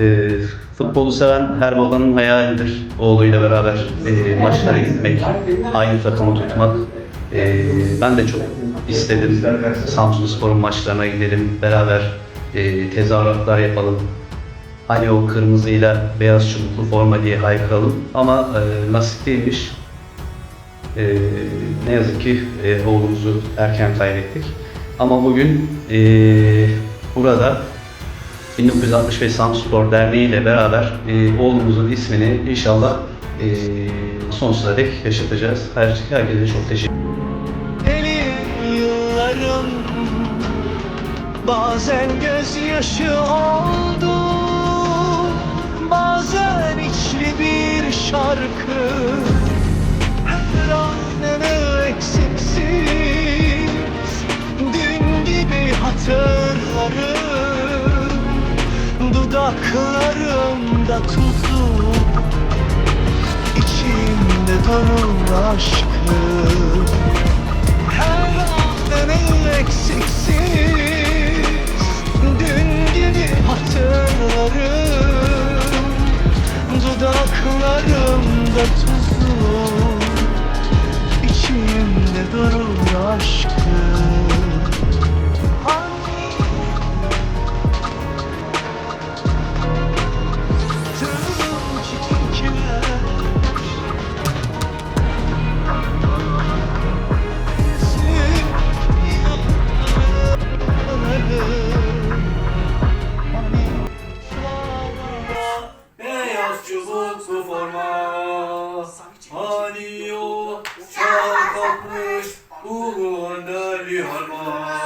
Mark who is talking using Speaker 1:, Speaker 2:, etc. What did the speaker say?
Speaker 1: Ee, futbolu seven her babanın hayalidir. Oğluyla beraber e, maçlara gitmek, aynı takımı tutmak. Ee, ben de çok istedim. Samsun Spor'un maçlarına gidelim, beraber e, tezahüratlar yapalım. Hani o kırmızıyla beyaz çubuklu forma diye haykıralım. Ama e, nasip değilmiş. E, ne yazık ki e, oğlumuzu erken kaybettik. Ama bugün e, burada 1965 Samspor Derneği ile beraber e, oğlumuzun ismini inşallah e, sonsuza dek yaşatacağız. Her, herkese çok teşekkür
Speaker 2: yıllarım Bazen gözyaşı oldu Bazen içli bir şarkı Her anını eksiksiz Dün gibi hatırlarım Dudaklarımda tuzu İçimde durur aşkım her anın eksiksiz Dün gibi hatırlarım. Dudaklarımda tuzu uğruna ölüyorum.